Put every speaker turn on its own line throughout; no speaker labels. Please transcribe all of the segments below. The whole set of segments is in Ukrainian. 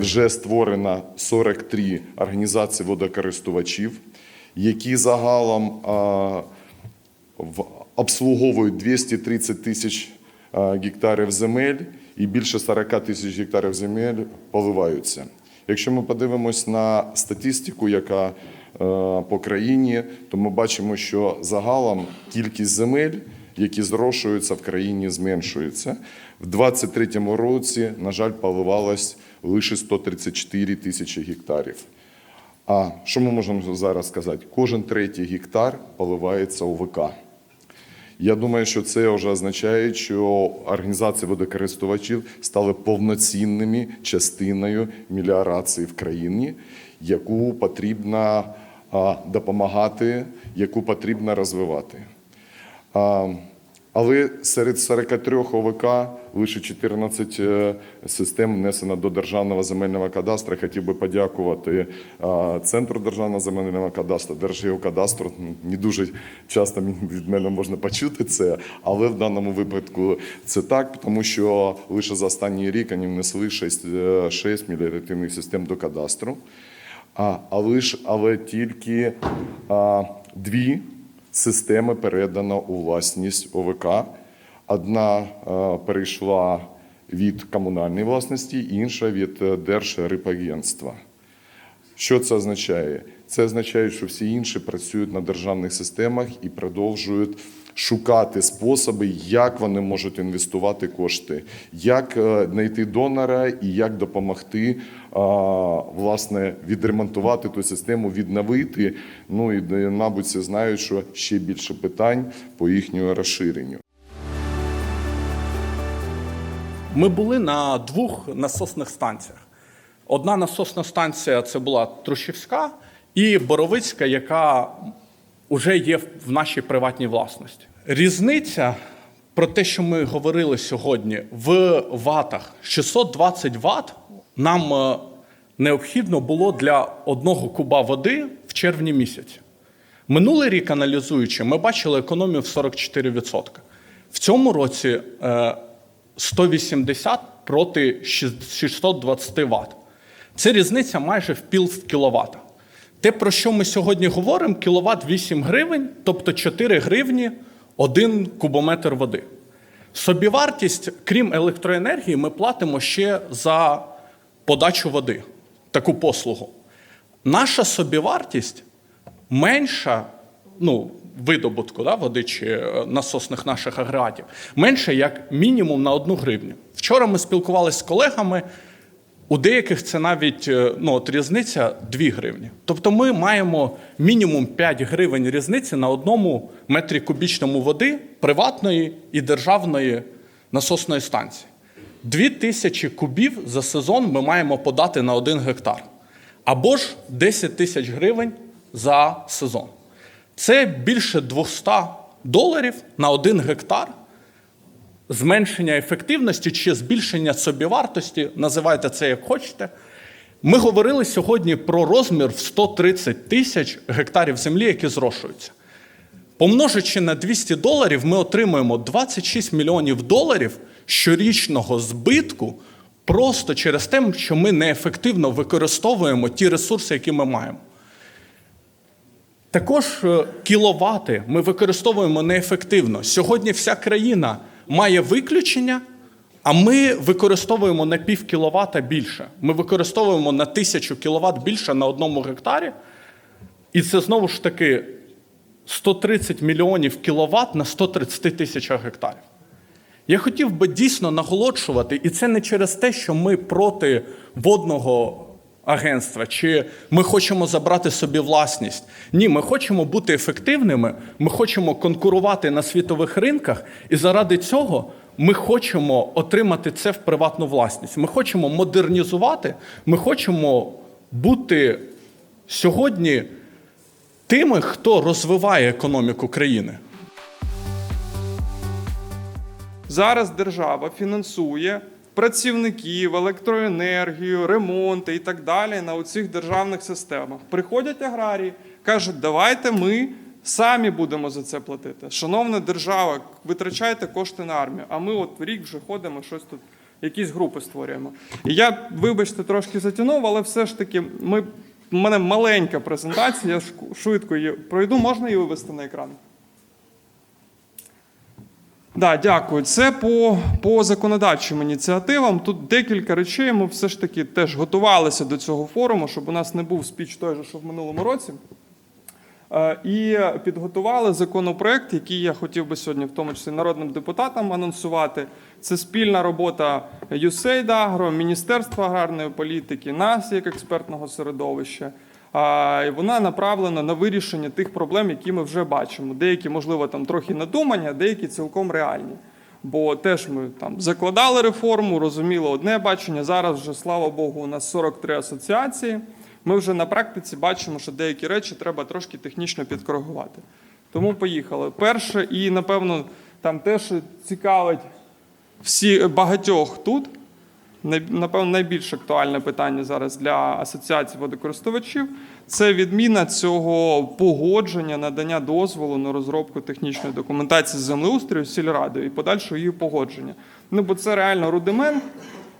вже створено 43 організації водокористувачів, які загалом в- обслуговують 230 тисяч гектарів земель і більше 40 тисяч гектарів земель поливаються. Якщо ми подивимось на статистику, яка е, по країні, то ми бачимо, що загалом кількість земель, які зрошуються в країні, зменшується. В 2023 році, на жаль, поливалось лише 134 тисячі гектарів. А що ми можемо зараз сказати? Кожен третій гектар поливається ОВК. Я думаю, що це вже означає, що організації водокористувачів стали повноцінними частиною меліорації в країні, яку потрібно допомагати, яку потрібно розвивати. А, Але серед 43 ОВК лише 14 е, систем внесено до Державного земельного кадастру. Хотів би подякувати Центру Державного земельного кадастру, Держгеокадастру. Не дуже часто від мене можна почути це, але в даному випадку це так, тому що лише за останній рік вони внесли 6, 6 меліоративних систем до кадастру. А, але, ж, але тільки а, дві системи передано у власність ОВК. Одна е, перейшла від комунальної власності, інша від е, Держрипагентства. Що це означає? Це означає, що всі інші працюють на державних системах і продовжують шукати способи, як вони можуть інвестувати кошти, як е, знайти донора і як допомогти власне відремонтувати ту систему, відновити. Ну і е, мабуть, всі знають, що ще більше питань по їхньому розширенню.
Ми були на двох насосних станціях. Одна насосна станція це була Трущівська і Боровицька, яка вже є в нашій приватній власності. Різниця про те, що ми говорили сьогодні, в ватах 620 ватт нам е, необхідно було для одного куба води в червні місяці. Минулий рік, аналізуючи, ми бачили економію в 44%. В цьому році е, 180 проти 620 Вт. Це різниця майже в пів кіловата. Те, про що ми сьогодні говоримо, кіловат 8 гривень, тобто 4 гривні 1 кубометр води. Собівартість, крім електроенергії, ми платимо ще за подачу води, таку послугу. Наша собівартість менша, ну, видобутку да, води чи е, насосних наших агрегатів, менше як мінімум на одну гривню. Вчора ми спілкувалися з колегами. У деяких це навіть е, ну, от різниця 2 гривні. Тобто ми маємо мінімум 5 гривень різниці на одному метрі кубічному води приватної і державної насосної станції. 2 тисячі кубів за сезон ми маємо подати на 1 гектар. Або ж 10 тисяч гривень за сезон. Це більше 200 доларів на 1 гектар зменшення ефективності чи збільшення собівартості, називайте це як хочете. Ми говорили сьогодні про розмір в 130 тисяч гектарів землі, які зрошуються. Помножичи на 200 доларів, ми отримуємо 26 мільйонів доларів щорічного збитку просто через те, що ми неефективно використовуємо ті ресурси, які ми маємо. Також е, кіловати ми використовуємо неефективно. Сьогодні вся країна має виключення, а ми використовуємо на пів кіловата більше. Ми використовуємо на тисячу кіловат більше на одному гектарі. І це знову ж таки 130 мільйонів кіловат на 130 тисячах гектарів. Я хотів би дійсно наголошувати, і це не через те, що ми проти водного агентства, чи ми хочемо забрати собі власність. Ні, ми хочемо бути ефективними, ми хочемо конкурувати на світових ринках, і заради цього ми хочемо отримати це в приватну власність. Ми хочемо модернізувати, ми хочемо бути сьогодні тими, хто розвиває економіку країни.
Зараз держава фінансує працівників, електроенергію, ремонти і так далі на оцих державних системах. Приходять аграрії, кажуть, давайте ми самі будемо за це платити. Шановна держава, витрачайте кошти на армію. А ми от рік вже ходимо, щось тут якісь групи створюємо. І я, вибачте, трошки затягнув, але все ж таки, ми, в мене маленька презентація, я швидко її пройду. Можна її вивести на екран? Да, дякую. Це по, по законодавчим ініціативам. Тут декілька речей. Ми все ж таки теж готувалися до цього форуму, щоб у нас не був спіч той же, що в минулому році. Е, І підготували законопроект, який я хотів би сьогодні, в тому числі народним депутатам, анонсувати. Це спільна робота USAID Agro, Міністерства аграрної політики, нас як експертного середовища. Вона направлена на вирішення тих проблем, які ми вже бачимо. Деякі, можливо, там трохи надумані, а деякі цілком реальні. Бо теж ми там закладали реформу, розуміли одне бачення. Зараз вже, слава Богу, у нас 43 асоціації. Ми вже на практиці бачимо, що деякі речі треба трошки технічно підкоригувати. Тому поїхали. Перше, і напевно, там теж цікавить всі багатьох тут. Напевно, найбільш актуальне питання зараз для асоціації водокористувачів це відміна цього погодження, надання дозволу на розробку технічної документації з землеустрою сільрадою і подальшого її погодження. Ну бо це реально рудимент.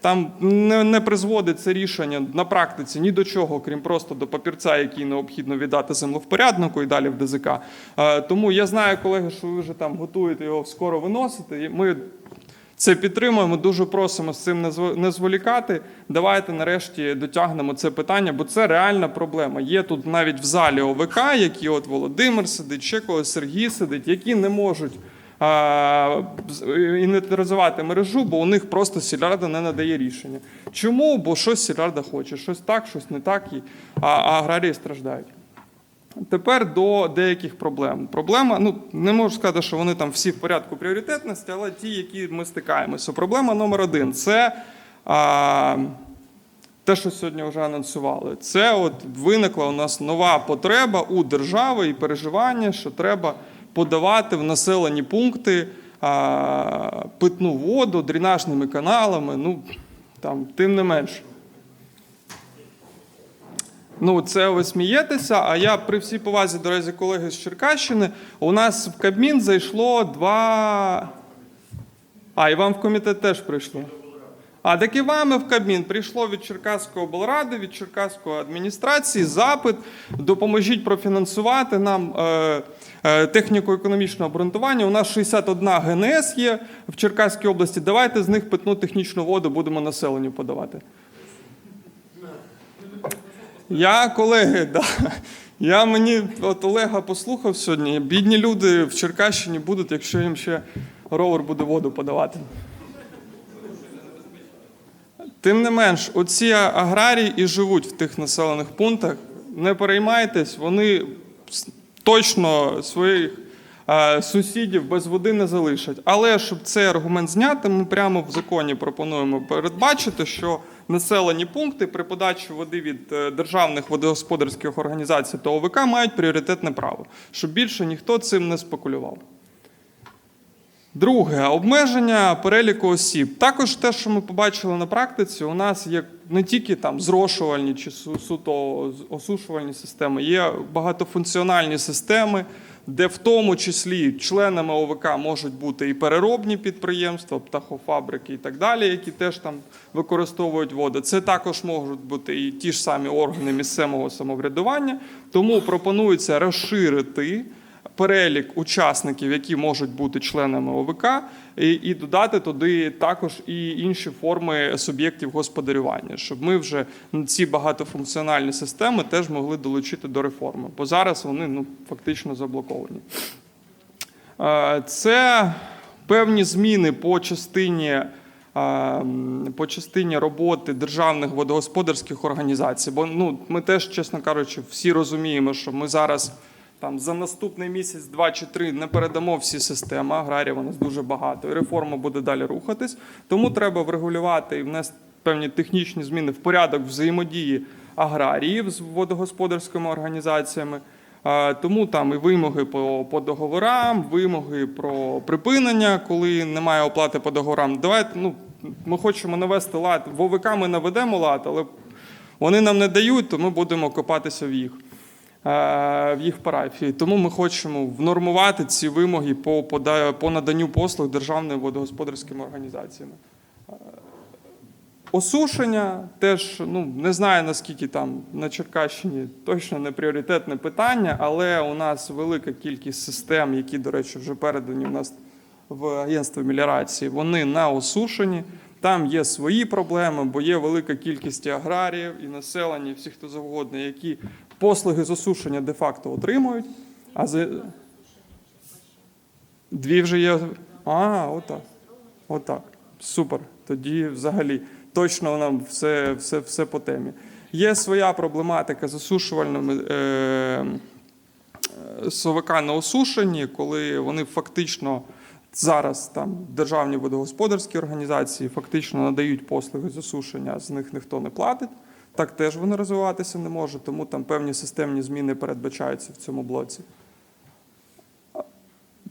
Там не, не призводить це рішення на практиці ні до чого, крім просто до папірця, який необхідно віддати землевпоряднику і далі в ДЗК. Е, тому я знаю, колеги, що ви вже там готуєте його скоро виносити. Ми це підтримуємо. Дуже просимо з цим не зв- не зволікати. Давайте нарешті дотягнемо це питання, бо це реальна проблема. Є тут навіть в залі ОВК, які от Володимир сидить, ще когось Сергій сидить, які не можуть. інвентаризувати мережу, бо у них просто сільрада не надає рішення. Чому? Бо щось сільрада хоче, щось так, щось не так, а аграрії страждають. Тепер до деяких проблем. Проблема, ну не можу сказати, що вони там всі в порядку пріоритетності, але ті, які ми стикаємося. Проблема номер один це а, те, що сьогодні вже анонсували. Це от виникла у нас нова потреба у держави і переживання, що треба подавати в населені пункти а, питну воду дренажними каналами. Ну там тим не менше. Ну, це ви смієтеся. А я при всій повазі, до речі, колеги з Черкащини, у нас в Кабмін зайшло два. А, і вам в комітет теж прийшло. А так і вам і в Кабмін прийшло від Черкаської облради, від Черкаської адміністрації запит. Допоможіть профінансувати нам е, е, техніко-економічне обґрунтування. У нас 61 ГНС є в Черкаській області. Давайте з них питну технічну воду будемо населенню подавати. Я, колеги, да. Я мені от Олега послухав сьогодні. Бідні люди в Черкащині будуть, якщо їм ще ровер буде воду подавати. Тим не менш, оці аграрії і живуть в тих населених пунктах. Не переймайтесь, вони точно своїх сусідів без води не залишать. Але щоб цей аргумент зняти, ми прямо в законі пропонуємо передбачити, що населені пункти при подачі води від е, державних водогосподарських організацій та ОВК мають пріоритетне право, щоб більше ніхто цим не спекулював. Друге обмеження переліку осіб. Також те, що ми побачили на практиці, у нас є не тільки там зрошувальні чи суто осушувальні системи, є багатофункціональні системи, де в тому числі членами ОВК можуть бути і переробні підприємства, птахофабрики і так далі, які теж там використовують воду. Це також можуть бути і ті ж самі органи місцевого самоврядування. Тому пропонується розширити перелік учасників, які можуть бути членами ОВК, і, і додати туди також і інші форми суб'єктів господарювання, щоб ми вже ці багатофункціональні системи теж могли долучити до реформи, бо зараз вони ну, фактично заблоковані. Е, Це певні зміни по частині. е, По частині роботи державних водогосподарських організацій, бо ну ми теж, чесно кажучи, всі розуміємо, що ми зараз там за наступний місяць, два чи три не передамо всі системи. Аграрів у нас дуже багато, і реформа буде далі рухатись. Тому треба врегулювати і внести певні технічні зміни в порядок взаємодії аграріїв з водогосподарськими організаціями. Тому там і вимоги по, по договорам, вимоги про припинення, коли немає оплати по договорам. Давайте ну, ми хочемо навести лад. В ми наведемо лад, але вони нам не дають, то ми будемо копатися в їх, в їх парафії. Тому ми хочемо внормувати ці вимоги по, по наданню послуг державними водогосподарськими організаціями. Е, Осушення теж ну не знаю наскільки там на Черкащині точно не пріоритетне питання, але у нас велика кількість систем, які, до речі, вже передані у нас в агентство меліорації. Вони на осушенні. Там є свої проблеми, бо є велика кількість аграріїв і населення, і всі хто завгодно, які послуги з осушення де-факто отримують. А за дві вже є. А, отак. Отак. Супер. Тоді взагалі точно нам все, все, все по темі. Є своя проблематика з осушувальними е, СОВК на осушенні, коли вони фактично зараз там державні водогосподарські організації фактично надають послуги з осушення, з них ніхто не платить. Так теж вони розвиватися не може, тому там певні системні зміни передбачаються в цьому блоці.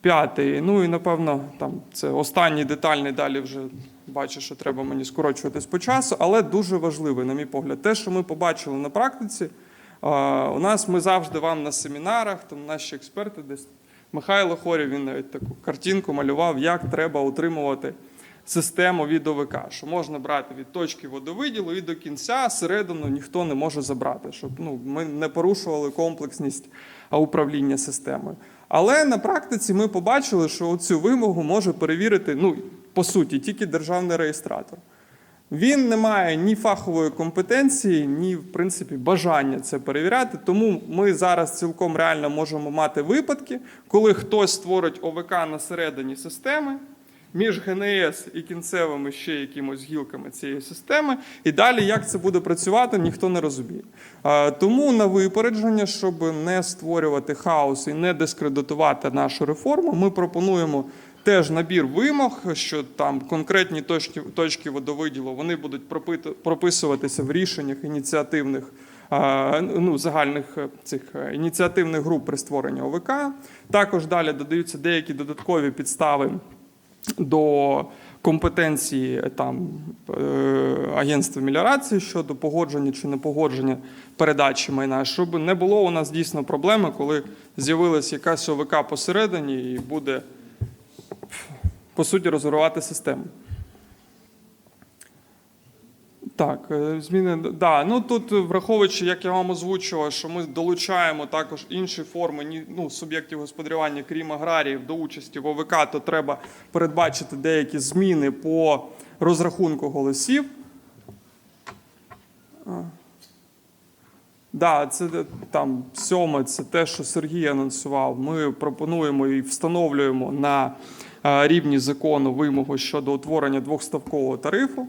П'ятий, ну і напевно, там це останній детальний, далі вже бачу, що треба мені скорочуватись по часу, але дуже важливий, на мій погляд, те, що ми побачили на практиці. У нас ми завжди вам на семінарах, там наші експерти десь. Михайло Хорів, він навіть таку картинку малював, як треба утримувати систему від ОВК, що можна брати від точки водовиділу і до кінця, середину ніхто не може забрати, щоб ну, ми не порушували комплексність управління системою. Але на практиці ми побачили, що цю вимогу може перевірити, ну, по суті, тільки державний реєстратор. Він не має ні фахової компетенції, ні, в принципі, бажання це перевіряти. Тому ми зараз цілком реально можемо мати випадки, коли хтось створить ОВК на середині системи між ГНС і кінцевими ще якимось гілками цієї системи. І далі, як це буде працювати, ніхто не розуміє. Тому на випередження, щоб не створювати хаос і не дискредитувати нашу реформу, ми пропонуємо теж набір вимог, що там конкретні точки, точки водовиділу вони будуть прописуватися в рішеннях ініціативних. Ну, загальних е, цих е, ініціативних груп при створенні ОВК. Також далі додаються деякі додаткові підстави до компетенції там е, агентства меліорації щодо погодження чи непогодження передачі майна, щоб не було у нас дійсно проблеми, коли з'явилась якась ОВК посередині і буде по суті розорвати систему. Так, е, зміни. Да, ну тут, е, враховуючи, як я вам озвучував, що ми долучаємо також інші форми ну, суб'єктів господарювання, крім аграріїв, до участі в ОВК, то треба передбачити деякі зміни по розрахунку голосів. Да, це е, там сьоме, це те, що Сергій анонсував. Ми пропонуємо і встановлюємо на рівні закону вимогу щодо утворення двохставкового тарифу.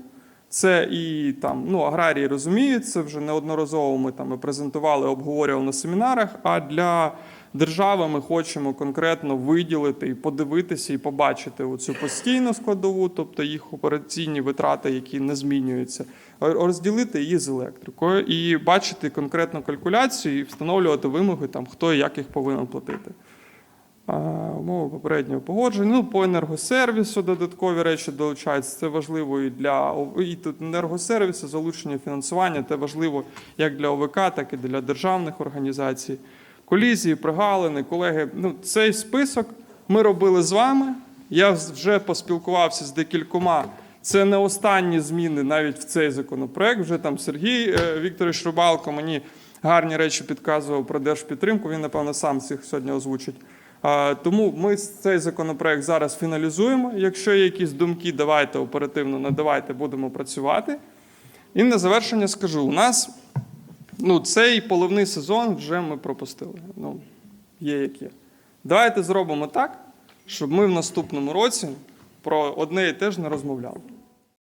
Це і там ну аграрії розуміють, це вже неодноразово ми там і презентували, обговорювали на семінарах. А для держави ми хочемо конкретно виділити і подивитися, і побачити оцю постійну складову, тобто їх операційні витрати, які не змінюються, розділити її з електрикою і бачити конкретну калькуляцію і встановлювати вимоги, там хто і як їх повинен платити. Умови попереднього погодження. Ну, по енергосервісу додаткові речі долучаються. Це важливо і для і тут енергосервісу, залучення фінансування. Це важливо як для ОВК, так і для державних організацій. Колізії, прогалини, колеги. Ну, цей список ми робили з вами. Я вже поспілкувався з декількома. Це не останні зміни навіть в цей законопроект. Вже там Сергій е, Вікторович Рибалко мені гарні речі підказував про держпідтримку. Він, напевно, сам цих сьогодні озвучить. Тому ми цей законопроект зараз фіналізуємо. Якщо є якісь думки, давайте оперативно надавайте, будемо працювати. І на завершення скажу: у нас ну, цей поливний сезон вже ми пропустили. Ну, є як є. Давайте зробимо так, щоб ми в наступному році про одне і те ж не розмовляли.